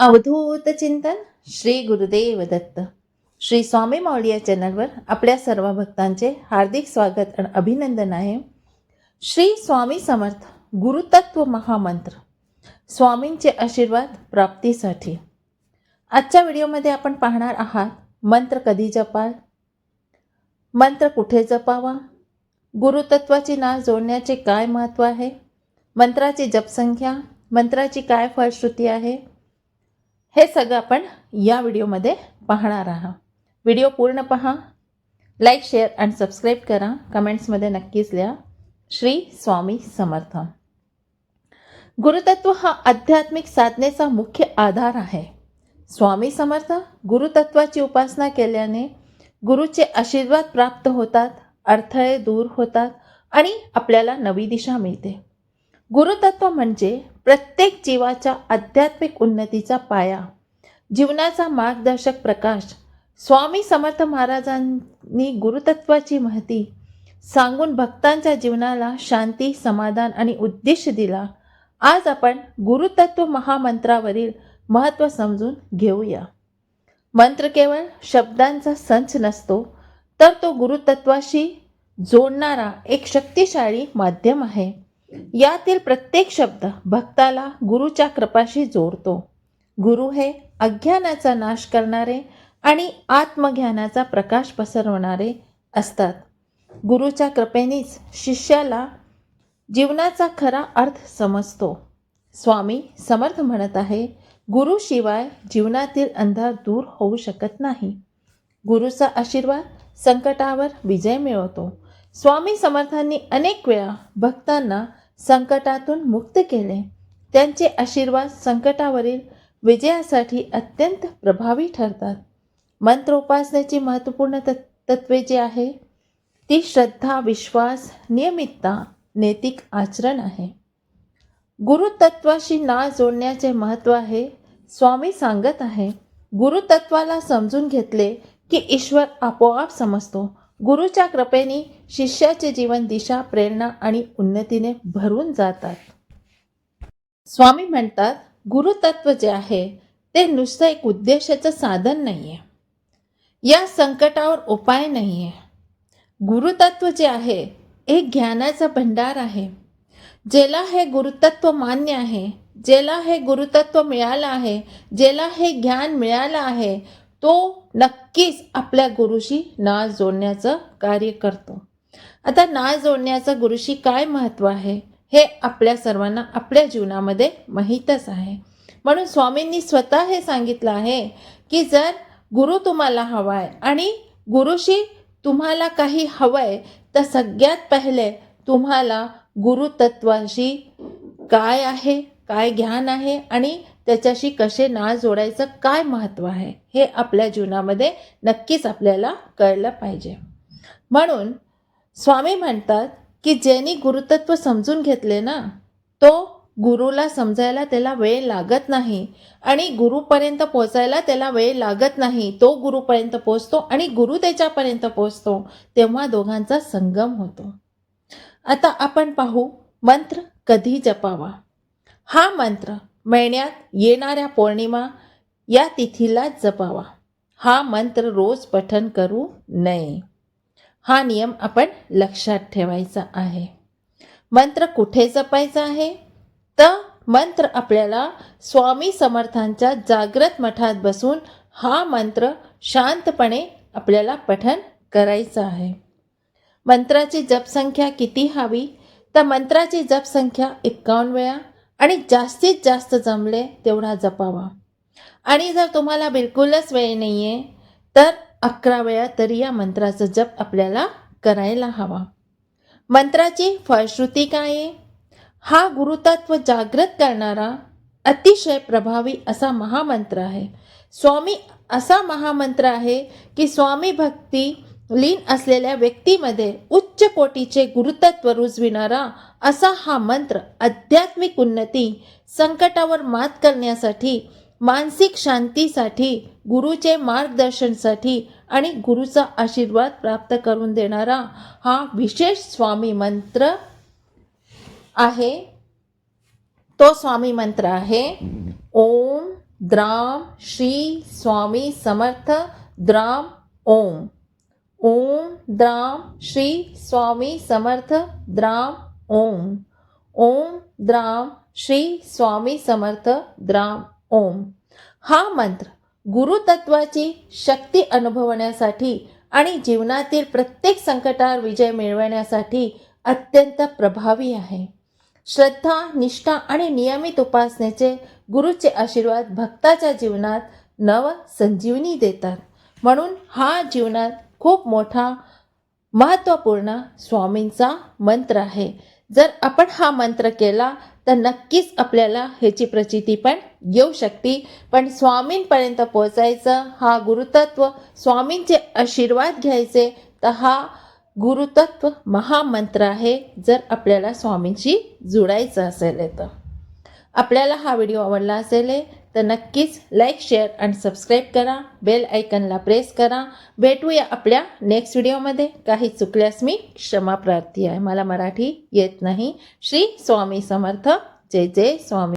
अवधूत चिंतन श्री गुरुदेव दत्त. श्री स्वामी माऊली या चॅनलवर आपल्या सर्व भक्तांचे हार्दिक स्वागत आणि अभिनंदन आहे. श्री स्वामी समर्थ गुरुतत्व महामंत्र स्वामींचे आशीर्वाद प्राप्तीसाठी. आजच्या व्हिडिओमध्ये आपण पाहणार आहात मंत्र कधी जपाल? मंत्र कुठे जपावा? गुरुतत्वाची नाळ जोडण्याचे काय महत्त्व आहे? मंत्राची जपसंख्या मंत्राची काय फलश्रुती आहे? हे सगळं आपण या व्हिडिओमध्ये पाहणार आहात. व्हिडिओ पूर्ण पहा. लाईक शेअर आणि सबस्क्राईब करा. कमेंट्समध्ये नक्कीच लिहा. श्री स्वामी समर्थ. गुरुतत्व हा आध्यात्मिक साधनेचा मुख्य आधार आहे. स्वामी समर्थ गुरुतत्वाची उपासना केल्याने गुरुचे आशीर्वाद प्राप्त होतात अडथळे दूर होतात आणि आपल्याला नवी दिशा मिळते. गुरुतत्व म्हणजे प्रत्येक जीवाच्या आध्यात्मिक उन्नतीचा पाया. जीवनाचा मार्गदर्शक प्रकाश. स्वामी समर्थ महाराजांनी गुरुतत्वाची महती सांगून भक्तांच्या जीवनाला शांती समाधान आणि उद्देश दिला. आज आपण गुरुतत्व महामंत्रावरील महत्त्व समजून घेऊया. मंत्र केवळ शब्दांचा संच नसतो तर तो गुरुतत्वाशी जोडणारा एक शक्तिशाली माध्यम आहे. यातील प्रत्येक शब्द भक्ताला गुरुच्या कृपाशी जोडतो. गुरु हे अज्ञानाचा नाश करणारे आणि आत्मज्ञानाचा प्रकाश पसरवणारे असतात. गुरुच्या कृपेनेच शिष्याला जीवनाचा खरा अर्थ समजतो. स्वामी समर्थ म्हणत आहे गुरुशिवाय जीवनातील अंधार दूर होऊ शकत नाही. गुरुचा आशीर्वाद संकटावर विजय मिळवतो. स्वामी समर्थांनी अनेक वेळा भक्तांना संकटातून मुक्त केले. त्यांचे आशीर्वाद संकटावरील विजयासाठी अत्यंत प्रभावी ठरतात. मंत्रोपासनेची महत्त्वपूर्ण तत् तत्वे जी आहे ती श्रद्धा विश्वास नियमितता नैतिक आचरण आहे. गुरुतत्वाशी नाळ जोडण्याचे महत्त्व आहे स्वामी सांगत आहे. गुरुतत्वाला समजून घेतले की ईश्वर आपोआप समजतो. गुरुच्या कृपेने शिष्याचे जीवन दिशा प्रेरणा आणि उन्नतीने भरून जातात. स्वामी म्हणतात गुरुतत्व जे आहे ते नुसतं एक उद्देशाचं साधन नाही आहे या संकटावर उपाय नाही आहे गुरुतत्व जे आहे एक ज्ञानाचा भंडार आहे. ज्याला हे गुरुतत्व मान्य आहे ज्याला हे गुरुतत्व मिळालं आहे ज्याला हे ज्ञान मिळालं आहे तो नक्कीच आपल्या गुरुशी नाळ जोडण्याचं कार्य करतो. आता नाळ जोडण्याचं गुरुशी काय महत्त्व आहे? हे आपल्या सर्वांना आपल्या जीवनामध्ये माहीतच आहे. म्हणून स्वामींनी स्वतः हे सांगितलं आहे की जर गुरु तुम्हाला हवा आहे आणि गुरुशी तुम्हाला काही हवं आहे तर सगळ्यात पहिले तुम्हाला गुरुतत्वाशी काय आहे काय ज्ञान आहे आणि त्याच्याशी कसे नाळ जोडायचं काय महत्त्व आहे हे आपल्या जीवनामध्ये नक्कीच आपल्याला कळलं पाहिजे. म्हणून स्वामी म्हणतात की ज्यांनी गुरुतत्व समजून घेतले ना तो गुरुला समजायला त्याला वेळ लागत नाही आणि गुरुपर्यंत पोचायला त्याला वेळ लागत नाही. तो गुरुपर्यंत पोचतो आणि गुरु त्याच्यापर्यंत पोचतो तेव्हा दोघांचा संगम होतो. आता आपण पाहू मंत्र कधी जपावा. हा मंत्र महिन्यात येणाऱ्या पौर्णिमा या तिथीला जपावा. हा मंत्र रोज पठन करू नये. हा नियम आपण लक्षात ठेवायचा आहे. मंत्र कुठे जपायचा आहे? तर मंत्र आपल्याला स्वामी समर्थांच्या जागृत मठात बसून हा मंत्र शांतपणे आपल्याला पठन करायचं आहे. मंत्राची जपसंख्या किती हवी? तर मंत्राची जपसंख्या एकावन्न वेळा आणि जास्तीत जास्त जमले तेवढा जपावा. आणि जर तुम्हाला बिलकुलच वेळ नाही आहे तर अकरा वेळा तरी या मंत्राचा जप आपल्याला करायला हवा. मंत्राची फळश्रुती काय आहे? हा गुरुतत्व जागृत करणारा अतिशय प्रभावी असा महामंत्र आहे. स्वामी असा महामंत्र आहे की स्वामी भक्ती लीन असलेल्या व्यक्तीमध्ये उच्च कोटीचे गुरुतत्व रुजविणारा असा हा मंत्र आध्यात्मिक उन्नती संकटावर मात करण्यासाठी मानसिक शांतीसाठी गुरुचे मार्गदर्शनसाठी आणि गुरुचा आशीर्वाद प्राप्त करून देणारा हा विशेष स्वामी मंत्र आहे. तो स्वामी मंत्र आहे. ओम द्राम श्री स्वामी समर्थ द्राम ओम. ओम द्राम श्री स्वामी समर्थ द्राम ओम। ओम द्राम श्री स्वामी समर्थ द्राम ओम। हा मंत्र गुरुतत्वाची शक्ती अनुभवण्यासाठी आणि जीवनातील प्रत्येक संकटावर विजय मिळवण्यासाठी अत्यंत प्रभावी आहे. श्रद्धा निष्ठा आणि नियमित उपासनेचे गुरुचे आशीर्वाद भक्ताच्या जीवनात नव संजीवनी देतात. म्हणून हा जीवनात खूप मोठा महत्त्वपूर्ण स्वामींचा मंत्र आहे. जर आपण हा मंत्र केला तर नक्कीच आपल्याला ह्याची प्रचिती पण येऊ शकते. पण स्वामींपर्यंत पोचायचं हा गुरुतत्व स्वामींचे आशीर्वाद घ्यायचे तर हा गुरुतत्व महामंत्र आहे जर आपल्याला स्वामींशी जुडायचं असेल तर. आपल्याला हा व्हिडिओ आवडला असेल तर नक्कीच लाईक शेअर आणि सबस्क्राईब करा. बेल आयकनला प्रेस करा. भेटूया आपल्या नेक्स्ट व्हिडिओमध्ये काही चुकल्यास मी क्षमा प्रार्थी आहे. मला मराठी येत नाही. श्री स्वामी समर्थ. जय जय स्वामी.